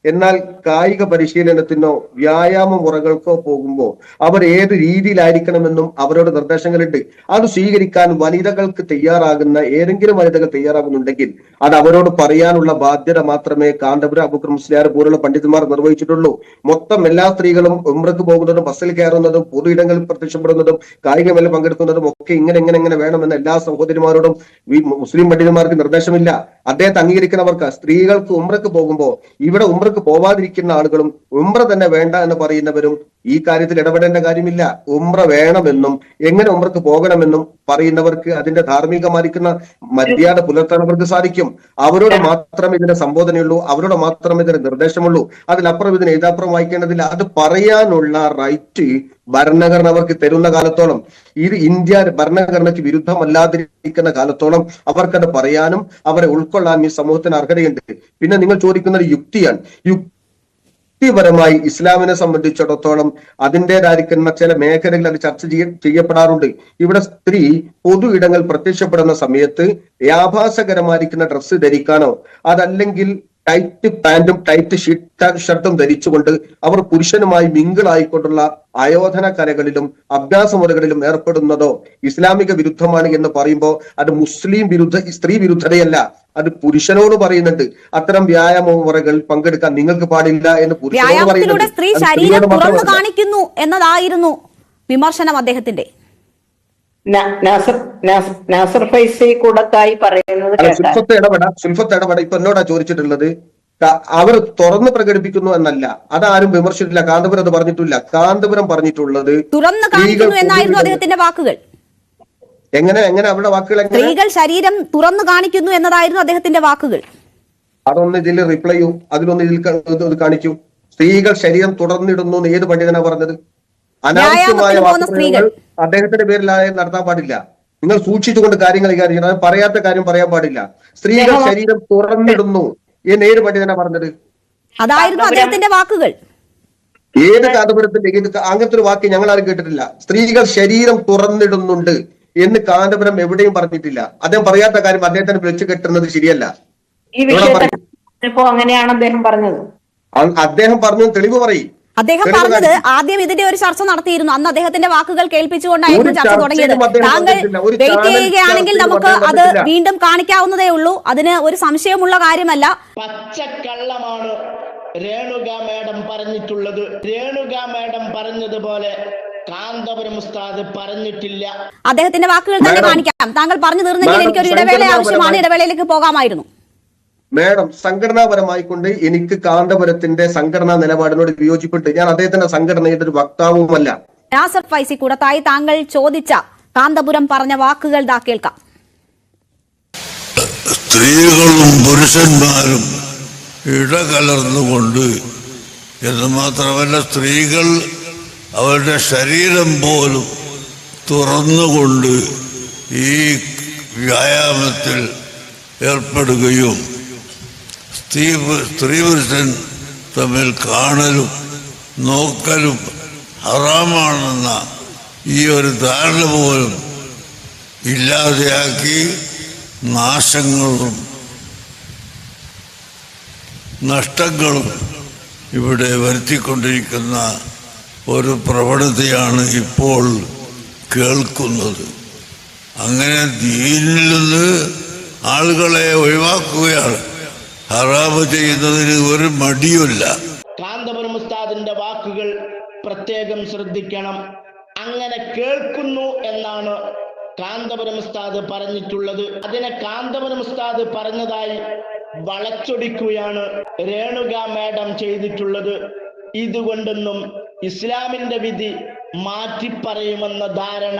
എന്നാൽ കായിക പരിശീലനത്തിനോ വ്യായാമ മുറകൾക്കോ പോകുമ്പോൾ അവർ ഏത് രീതിയിലായിരിക്കണമെന്നും അവരോട് നിർദ്ദേശങ്ങളുണ്ട്. അത് സ്വീകരിക്കാൻ വനിതകൾക്ക് തയ്യാറാകുന്ന ഏതെങ്കിലും വനിതകൾ തയ്യാറാകുന്നുണ്ടെങ്കിൽ അത് അവരോട് പറയാനുള്ള ബാധ്യത മാത്രമേ കാന്തപുര മുസ്ലിയാർ പോലുള്ള പണ്ഡിതന്മാർ നിർവഹിച്ചിട്ടുള്ളൂ. മൊത്തം എല്ലാ സ്ത്രീകളും ഉമ്രക്ക് പോകുന്നതും ബസ്സിൽ കയറുന്നതും പൊതു ഇടങ്ങളിൽ പ്രത്യക്ഷപ്പെടുന്നതും കായികമേല പങ്കെടുക്കുന്നതും ഒക്കെ ഇങ്ങനെ എങ്ങനെ എങ്ങനെ വേണമെന്ന് എല്ലാ സഹോദരിമാരോടും മുസ്ലിം പണ്ഡിതന്മാർക്ക് നിർദ്ദേശമില്ല. അദ്ദേഹത്തെ അംഗീകരിക്കുന്നവർക്ക് സ്ത്രീകൾക്ക് ഉമ്രക്ക് പോകുമ്പോൾ ഇവിടെ ഉമ്രക്ക് പോവാതിരിക്കുന്ന ആളുകളും ഉമ്ര തന്നെ വേണ്ട എന്ന് പറയുന്നവരും ഈ കാര്യത്തിൽ ഇടപെടേണ്ട കാര്യമില്ല. ഉമ്ര വേണമെന്നും എങ്ങനെ ഉമ്രക്ക് പോകണമെന്നും പറയുന്നവർക്ക് അതിന്റെ ധാർമ്മികമായിരിക്കുന്ന മര്യാദ പുലർത്താൻ അവർക്ക് സാധിക്കും. അവരോട് മാത്രമേ ഇതിന്റെ സംബോധനയുള്ളൂ. അവരോട് മാത്രമേ ഇതിന് നിർദ്ദേശമുള്ളൂ. അതിലപ്പുറം ഇതിന് എഴുതാപ്പുറം വായിക്കേണ്ടതില്ല. അത് പറയാനുള്ള റൈറ്റ് ഭരണഘടന അവർക്ക് തരുന്ന കാലത്തോളം. ഇത് ഇന്ത്യ ഭരണഘടനയ്ക്ക് വിരുദ്ധമല്ലാതിരിക്കുന്ന കാലത്തോളം അവർക്കത് പറയാനും അവരെ ഉൾക്കൊള്ളാനും ഈ സമൂഹത്തിന് അർഹതയുണ്ട്. പിന്നെ നിങ്ങൾ ചോദിക്കുന്നത് യുക്തിയാണ്. യുക്തിപരമായി ഇസ്ലാമിനെ സംബന്ധിച്ചിടത്തോളം അതിന്റെതായിരിക്കുന്ന ചില മേഖലകൾ അത് ചർച്ച ചെയ്യ ചെയ്യപ്പെടാറുണ്ട്. ഇവിടെ സ്ത്രീ പൊതു ഇടങ്ങൾ പ്രത്യക്ഷപ്പെടുന്ന സമയത്ത് വ്യാഭാസകരമായിരിക്കുന്ന ഡ്രസ്സ് ധരിക്കാനോ അതല്ലെങ്കിൽ ടൈറ്റ് പാന്റും ടൈറ്റ് ഷർട്ടും ധരിച്ചുകൊണ്ട് അവർ പുരുഷനുമായി മിങ്കിളായിക്കൊണ്ടുള്ള ആയോധന കലകളിലും അഭ്യാസ മുറകളിലും ഏർപ്പെടുന്നതോ ഇസ്ലാമിക വിരുദ്ധമാണ് എന്ന് പറയുമ്പോൾ അത് മുസ്ലിം വിരുദ്ധ സ്ത്രീ വിരുദ്ധതയല്ല. അത് പുരുഷനോട് പറയുന്നുണ്ട്. അത്തരം വ്യായാമ മുറകൾ പങ്കെടുക്കാൻ നിങ്ങൾക്ക് പാടില്ല എന്ന് പുരുഷനോട് പറയുന്നുണ്ട്. എന്നതായിരുന്നു വിമർശനം അദ്ദേഹത്തിന്റെ. ഇടപെട ഇടപെട. ഇപ്പൊ എന്നോടാ ചോദിച്ചിട്ടുള്ളത്? അവർ തുറന്ന് പ്രകടിപ്പിക്കുന്നു എന്നല്ല. അതാരും വിമർശിച്ചിട്ടില്ല. കാന്തപുരം അത് പറഞ്ഞിട്ടില്ല. കാന്തപുരം പറഞ്ഞിട്ടുള്ളത് തുറന്നു കാണിക്കുന്നു എന്നായിരുന്നു അദ്ദേഹത്തിന്റെ വാക്കുകൾ. എങ്ങനെ എങ്ങനെ അവരുടെ വാക്കുകൾ എങ്ങനെ? സ്ത്രീകൾ ശരീരം തുറന്നു കാണിക്കുന്നു എന്നതായിരുന്നു അദ്ദേഹത്തിന്റെ വാക്കുകൾ. അതൊന്ന് ഇതിൽ റിപ്ലൈ ചെയ്യൂ. അതിലൊന്ന് ഇതിൽ കാണിക്കൂ. സ്ത്രീകൾ ശരീരം തുറന്നിടുന്നു എന്ന് ഏത് പണ്ഡിതനാ പറഞ്ഞത്? അനാവശ്യമായ വാക്കുകൾ അദ്ദേഹത്തിന്റെ പേരിലായ നടത്താൻ പാടില്ല. നിങ്ങൾ സൂക്ഷിച്ചുകൊണ്ട് കാര്യങ്ങൾ കൈകാര്യം ചെയ്യണം പറയാത്ത കാര്യം പറയാൻ പാടില്ല. സ്ത്രീകൾ ശരീരം തുറന്നിടുന്നു. ഈ നേര് പണ്ഡിതനെ പറഞ്ഞത്? അതായിരുന്നു അദ്ദേഹത്തിന്റെ വാക്കുകൾ. ഏത് കാന്തപുരത്തിന്റെ ഏത് അങ്ങനത്തെ ഒരു വാക്ക് ഞങ്ങൾ ആരും കേട്ടിട്ടില്ല. സ്ത്രീകൾ ശരീരം തുറന്നിടുന്നുണ്ട് എന്ന് കാന്തപുരം എവിടെയും പറഞ്ഞിട്ടില്ല. അദ്ദേഹം പറയാത്ത കാര്യം അദ്ദേഹത്തിന് വിളിച്ചു കെട്ടുന്നത് ശരിയല്ല. ഈ വിഷയത്തിൽ അങ്ങനെയാണ് അദ്ദേഹം പറഞ്ഞത്. അദ്ദേഹം പറഞ്ഞു തെളിവ് പറയും. അദ്ദേഹം പറഞ്ഞത് ആദ്യം ഇതിന്റെ ഒരു ചർച്ച നടത്തിയിരുന്നു. അന്ന് അദ്ദേഹത്തിന്റെ വാക്കുകൾ കേൾപ്പിച്ചുകൊണ്ടായിരുന്നു ചർച്ച തുടങ്ങിയത്. താങ്കൾ വെയിറ്റ് ചെയ്യുകയാണെങ്കിൽ നമുക്ക് അത് വീണ്ടും കാണിക്കാവുന്നതേ ഉള്ളൂ. അതിന് ഒരു സംശയമുള്ള കാര്യമല്ല. പച്ചക്കള്ളമാണ് രേണുക മാഡം പറഞ്ഞിട്ടുള്ളത്. രേണുക മാഡം പറഞ്ഞതുപോലെ കാന്തപുരം ഉസ്താദ് പറഞ്ഞിട്ടില്ല. അദ്ദേഹത്തിന്റെ വാക്കുകൾ തന്നെ കാണിക്കാം. താങ്കൾ പറഞ്ഞു തീർന്നെങ്കിൽ എനിക്കൊരു ഇടവേള ആവശ്യമാണ്. ഇടവേളയിലേക്ക് പോകാമായിരുന്നു. മേഡം സംഘടനാപരമായിക്കൊണ്ട് എനിക്ക് കാന്തപുരത്തിന്റെ സംഘടനാ നിലപാടിനോട് വിയോജിപ്പിട്ട് ഞാൻ അദ്ദേഹത്തിന്റെ സംഘടനയുടെ ഒരു വക്താവുമല്ല. നാസർ ഫൈസി കൂടത്തായി താങ്കൾ ചോദിച്ച കാന്തപുരം പറഞ്ഞ വാക്കുകൾ ദാ കേൾക്കാം. സ്ത്രീകളും പുരുഷന്മാരും ഇടകലർന്നുകൊണ്ട് എന്ന് മാത്രമല്ല സ്ത്രീകൾ അവരുടെ ശരീരം പോലും തുറന്നുകൊണ്ട് ഈ വ്യായാമത്തിൽ ഏർപ്പെടുകയും സ്ത്രീ സ്ത്രീ പുരുഷൻ തമ്മിൽ കാണലും നോക്കലും ഹറാമാണെന്ന ഈ ഒരു ധാരണ പോലും ഇല്ലാതെയാക്കി നാശങ്ങളും നഷ്ടങ്ങളും ഇവിടെ വരുത്തിക്കൊണ്ടിരിക്കുന്ന ഒരു പ്രവണതയാണ് ഇപ്പോൾ കേൾക്കുന്നത്. അങ്ങനെ ദീനിൽ നിന്ന് ആളുകളെ ഒഴിവാക്കുകയാണ്. ഹറാമ് ചെയ്യുന്നതിന് ഒരു മടിയുമില്ല. കാന്തപുരം ഉസ്താദിന്റെ വാക്കുകൾ പ്രത്യേകം ശ്രദ്ധിക്കണം. അങ്ങനെ കേൾക്കുന്നു എന്നാണ് കാന്തപുരം ഉസ്താദ് പറഞ്ഞിട്ടുള്ളത്. അതിനെ കാന്തപുരം ഉസ്താദ് പറഞ്ഞതായി വളച്ചൊടിക്കുകയാണ് രേണുക മാഡം ചെയ്തിട്ടുള്ളത്. ഇതുകൊണ്ടൊന്നും ഇസ്ലാമിന്റെ വിധി മാറ്റിപ്പറയുമെന്ന ധാരണ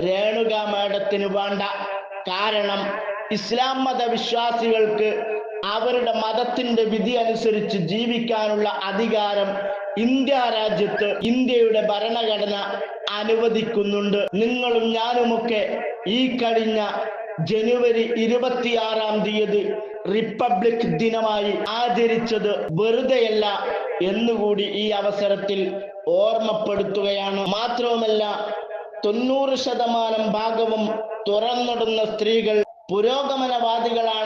രേണുക മാഡത്തിന് വേണ്ട. കാരണം ഇസ്ലാം മത വിശ്വാസികൾക്ക് അവരുടെ മതത്തിന്റെ വിധി അനുസരിച്ച് ജീവിക്കാനുള്ള അധികാരം ഇന്ത്യ രാജ്യത്ത് ഇന്ത്യയുടെ ഭരണഘടന അനുവദിക്കുന്നുണ്ട്. നിങ്ങളും ഞാനുമൊക്കെ ഈ കഴിഞ്ഞ ജനുവരി ഇരുപത്തിയാറാം തീയതി റിപ്പബ്ലിക് ദിനമായി ആചരിച്ചത് വെറുതെയല്ല എന്നുകൂടി ഈ അവസരത്തിൽ ഓർമ്മപ്പെടുത്തുകയാണ്. മാത്രവുമല്ല തൊണ്ണൂറ് ശതമാനം ഭാഗവും തുറന്നിടുന്ന സ്ത്രീകൾ പുരോഗമനവാദികളാണെന്ന് പറയുന്ന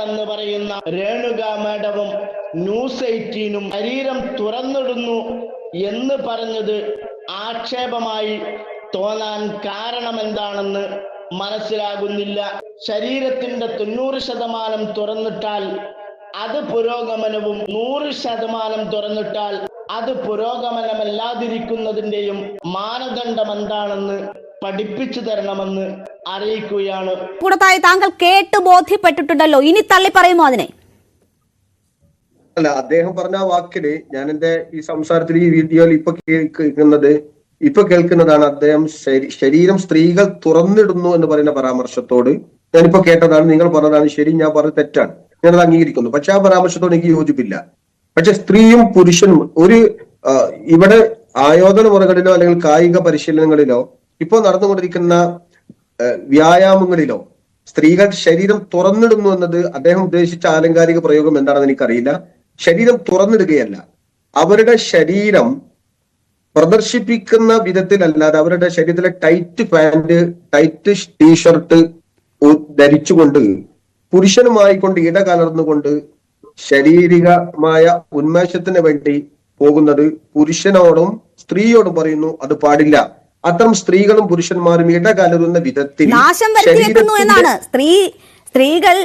രേണുക മാഡവും ന്യൂസ് എയ്റ്റീനും ശരീരം തുറന്നിടുന്നു എന്ന് പറഞ്ഞത് ആക്ഷേപമായി തോന്നാൻ കാരണമെന്താണെന്ന് മനസ്സിലാകുന്നില്ല. ശരീരത്തിന്റെ തൊണ്ണൂറ് ശതമാനം തുറന്നിട്ടാൽ അത് പുരോഗമനവും നൂറ് ശതമാനം തുറന്നിട്ടാൽ അത് പുരോഗമനമല്ലാതിരിക്കുന്നതിന്റെയും മാനദണ്ഡം എന്താണെന്ന് പഠിപ്പിച്ചു തരണമെന്ന് അറിയിക്കുകയാണ്. കൂടത്തായി താങ്കൾ കേട്ട് ബോധ്യപ്പെട്ടിട്ടുണ്ടല്ലോ. ഇനി തള്ളി പറയുമോ അതിനെ? അല്ല അദ്ദേഹം പറഞ്ഞ ആ വാക്കിൽ ഞാൻ എന്റെ ഈ സംസാരത്തിൽ ഈ വീഡിയോയിൽ ഇപ്പൊ കേൾക്കുന്നത് ഇപ്പൊ കേൾക്കുന്നതാണ് അദ്ദേഹം ശരീരം സ്ത്രീകൾ തുറന്നിടുന്നു എന്ന് പറയുന്ന പരാമർശത്തോട് ഞാനിപ്പോ കേട്ടതാണ് നിങ്ങൾ പറഞ്ഞതാണ് ശരി ഞാൻ പറഞ്ഞത് തെറ്റാണ്. ഞാനത് അംഗീകരിക്കുന്നു. പക്ഷെ ആ പരാമർശത്തോട് എനിക്ക് യോജിപ്പില്ല. പക്ഷെ സ്ത്രീയും പുരുഷനും ഒരു ഇവിടെ ആയോധന മുറകളിലോ അല്ലെങ്കിൽ കായിക പരിശീലനങ്ങളിലോ ഇപ്പോൾ നടന്നുകൊണ്ടിരിക്കുന്ന വ്യായാമങ്ങളിലോ? സ്ത്രീകൾ ശരീരം തുറന്നിടുന്നു എന്നത് അദ്ദേഹം ഉദ്ദേശിച്ച ആലങ്കാരിക പ്രയോഗം എന്താണെന്ന് എനിക്കറിയില്ല. ശരീരം തുറന്നിടുകയല്ല. അവരുടെ ശരീരം പ്രദർശിപ്പിക്കുന്ന വിധത്തിലല്ലാതെ അവരുടെ ശരീരത്തിലെ ടൈറ്റ് പാന്റ് ടൈറ്റ് ടീഷർട്ട് ധരിച്ചുകൊണ്ട് പുരുഷനുമായിക്കൊണ്ട് ഇടകലർന്നുകൊണ്ട് ശാരീരികമായ ഉന്മേഷത്തിന് വേണ്ടി പോകുന്നത് പുരുഷനോടും സ്ത്രീയോടും പറയുന്നു അത് പാടില്ല. അത്തരം സ്ത്രീകളും പുരുഷന്മാരും ഇടകലരുന്ന വിധത്തിൽ നാശം വരുത്തി എന്നാണ്. സ്ത്രീ സ്ത്രീകൾ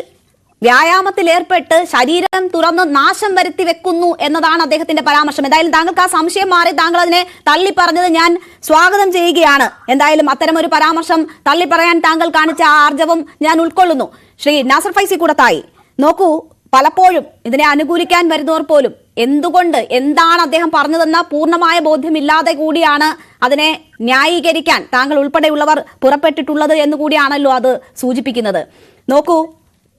വ്യായാമത്തിൽ ഏർപ്പെട്ട് ശരീരം തുറന്ന് നാശം വരുത്തി വെക്കുന്നു എന്നതാണ് അദ്ദേഹത്തിന്റെ പരാമർശം. എന്തായാലും താങ്കൾക്ക് ആ സംശയം മാറി താങ്കൾ അതിനെ തള്ളി പറഞ്ഞത് ഞാൻ സ്വാഗതം ചെയ്യുകയാണ്. എന്തായാലും അത്തരം ഒരു പരാമർശം തള്ളി പറയാൻ താങ്കൾ കാണിച്ച ആ ആർജവം ഞാൻ ഉൾക്കൊള്ളുന്നു. ശ്രീ നാസർ ഫൈസി കൂടത്തായി. നോക്കൂ പലപ്പോഴും ഇതിനെ അനുകൂലിക്കാൻ വരുന്നവർ പോലും എന്തുകൊണ്ട് എന്താണ് അദ്ദേഹം പറഞ്ഞതെന്ന പൂർണമായ ബോധ്യമില്ലാതെ കൂടിയാണ് അതിനെ ന്യായീകരിക്കാൻ താങ്കൾ ഉൾപ്പെടെയുള്ളവർ പുറപ്പെട്ടിട്ടുള്ളത് എന്ന് കൂടിയാണല്ലോ അത് സൂചിപ്പിക്കുന്നത്. നോക്കൂ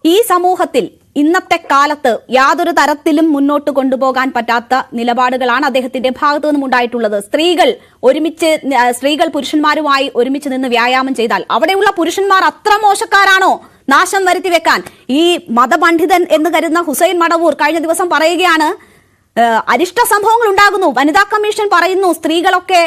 ഈ സമൂഹത്തിൽ ഇന്നത്തെ കാലത്ത് യാതൊരു തരത്തിലും മുന്നോട്ട് കൊണ്ടുപോകാൻ പറ്റാത്ത നിലപാടുകളാണ് അദ്ദേഹത്തിന്റെ ഭാഗത്തു നിന്നും ഉണ്ടായിട്ടുള്ളത്. സ്ത്രീകൾ ഒരുമിച്ച് സ്ത്രീകൾ പുരുഷന്മാരുമായി ഒരുമിച്ച് നിന്ന് വ്യായാമം ചെയ്താൽ അവിടെയുള്ള പുരുഷന്മാർ അത്ര മോശക്കാരാണോ? നാശം വരുത്തി വെക്കാൻ ഈ മതപണ്ഡിതൻ എന്ന് കരുതുന്ന ഹുസൈൻ മടവൂർ കഴിഞ്ഞ ദിവസം പറയുകയാണ് അരിഷ്ട സംഭവങ്ങൾ ഉണ്ടാകുന്നു വനിതാ കമ്മീഷൻ പറയുന്നു സ്ത്രീകളൊക്കെ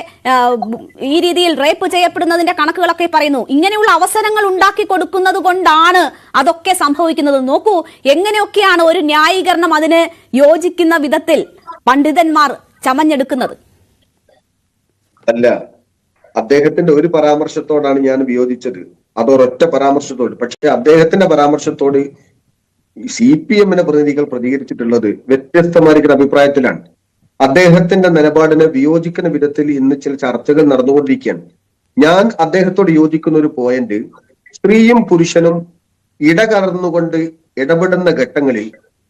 ഈ രീതിയിൽ റേപ്പ് ചെയ്യപ്പെടുന്നതിന്റെ കണക്കുകളൊക്കെ പറയുന്നു. ഇങ്ങനെയുള്ള അവസരങ്ങൾ ഉണ്ടാക്കി കൊടുക്കുന്നത് കൊണ്ടാണ് അതൊക്കെ സംഭവിക്കുന്നത്. നോക്കൂ എങ്ങനെയൊക്കെയാണ് ഒരു ന്യായീകരണം അതിന് യോജിക്കുന്ന വിധത്തിൽ പണ്ഡിതന്മാർ ചമഞ്ഞെടുക്കുന്നത്? അല്ല അദ്ദേഹത്തിന്റെ ഒരു പരാമർശത്തോടാണ് ഞാൻ വിയോജിച്ചത്. അതൊരൊറ്റ പരാമർശത്തോട്. പക്ഷെ അദ്ദേഹത്തിന്റെ പരാമർശത്തോട് സി പി എമ്മിനെ പ്രതിനിധികൾ പ്രതികരിച്ചിട്ടുള്ളത് വ്യത്യസ്തമായിരിക്കുന്ന അഭിപ്രായത്തിലാണ്. അദ്ദേഹത്തിന്റെ നിലപാടിനെ വിയോജിക്കുന്ന വിധത്തിൽ ഇന്ന് ചില ചർച്ചകൾ നടന്നുകൊണ്ടിരിക്കുകയാണ്. ഞാൻ അദ്ദേഹത്തോട് യോജിക്കുന്ന ഒരു പോയിന്റ് സ്ത്രീയും പുരുഷനും ഇടകലർന്നുകൊണ്ട് ഇടപെടുന്ന ഘട്ടങ്ങളിൽ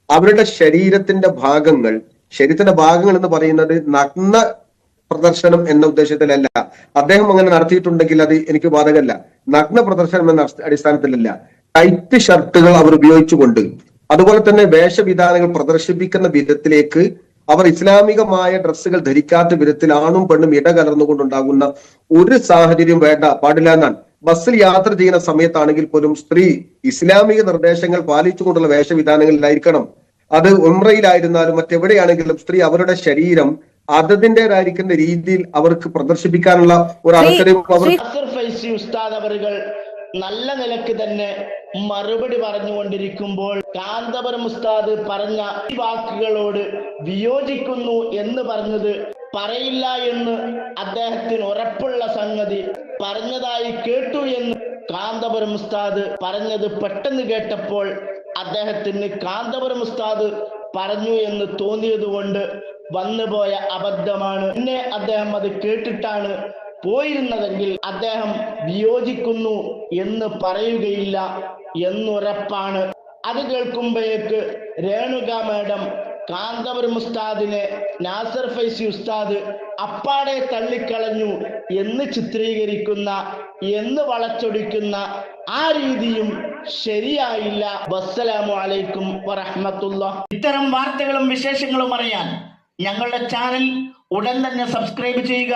അവരുടെ ശരീരത്തിന്റെ ഭാഗങ്ങൾ ശരീരത്തിന്റെ ഭാഗങ്ങൾ എന്ന് പറയുന്നത് നഗ്ന പ്രദർശനം എന്ന ഉദ്ദേശത്തിലല്ല. അദ്ദേഹം അങ്ങനെ നടത്തിയിട്ടുണ്ടെങ്കിൽ അത് എനിക്ക് ബാധകമല്ല. നഗ്ന പ്രദർശനം എന്ന അടിസ്ഥാനത്തിലല്ല. ടൈറ്റ് ഷർട്ടുകൾ അവർ ഉപയോഗിച്ചുകൊണ്ട് അതുപോലെ തന്നെ വേഷവിധാനങ്ങൾ പ്രദർശിപ്പിക്കുന്ന വിധത്തിലേക്ക് അവർ ഇസ്ലാമികമായ ഡ്രസ്സുകൾ ധരിക്കാത്ത വിധത്തിൽ ആണും പെണ്ണും ഇടകലർന്നുകൊണ്ടുണ്ടാകുന്ന ഒരു സാഹചര്യം വേണ്ട പാടില്ല എന്നാണ്. ബസ്സിൽ യാത്ര ചെയ്യുന്ന സമയത്താണെങ്കിൽ പോലും സ്ത്രീ ഇസ്ലാമിക നിർദ്ദേശങ്ങൾ പാലിച്ചുകൊണ്ടുള്ള വേഷവിധാനങ്ങളിലായിരിക്കണം. അത് ഉമ്രയിലായിരുന്നാലും മറ്റെവിടെയാണെങ്കിലും സ്ത്രീ അവരുടെ ശരീരം അതതിന്റെതായിരിക്കുന്ന രീതിയിൽ അവർക്ക് പ്രദർശിപ്പിക്കാനുള്ള ഒരു അവസരം അവർ നല്ല നിലയ്ക്ക് തന്നെ മറുപടി പറഞ്ഞുകൊണ്ടിരിക്കുമ്പോൾ കാന്തപുരം ഉസ്താദ് പറഞ്ഞ ഈ വാക്കുകളോട് വിയോജിക്കുന്നു എന്ന് പറഞ്ഞത് പറയില്ല എന്ന് അദ്ദേഹത്തിന് ഉറപ്പുള്ള സംഗതി പറഞ്ഞതായി കേട്ടു എന്ന് കാന്തപുരം ഉസ്താദ് പറഞ്ഞത് പെട്ടെന്ന് കേട്ടപ്പോൾ അദ്ദേഹത്തിന് കാന്തപുരം ഉസ്താദ് പറഞ്ഞു എന്ന് തോന്നിയതുകൊണ്ട് വന്നുപോയ അബദ്ധമാണ്. പിന്നെ അദ്ദേഹം അത് കേട്ടിട്ടാണ് പോയിരുന്നതെങ്കിൽ അദ്ദേഹം വിയോജിക്കുന്നു എന്ന് പറയുകയില്ല എന്നുറപ്പാണ്. അത് കേൾക്കുമ്പോഴേക്ക് രേണുക മാഡം കാന്തപുരം ഉസ്താദിനെ നാസർ ഫൈസി ഉസ്താദ് അപ്പാടെ തള്ളിക്കളഞ്ഞു എന്ന് ചിത്രീകരിക്കുന്ന എന്ന് വളച്ചൊടിക്കുന്ന ആ രീതിയും ശരിയായില്ല. വസ്സലാമു അലൈക്കും വറഹമത്തുള്ള. ഇത്തരം വാർത്തകളും വിശേഷങ്ങളും അറിയാൻ ഞങ്ങളുടെ ചാനൽ ഉടൻ തന്നെ സബ്സ്ക്രൈബ് ചെയ്യുക.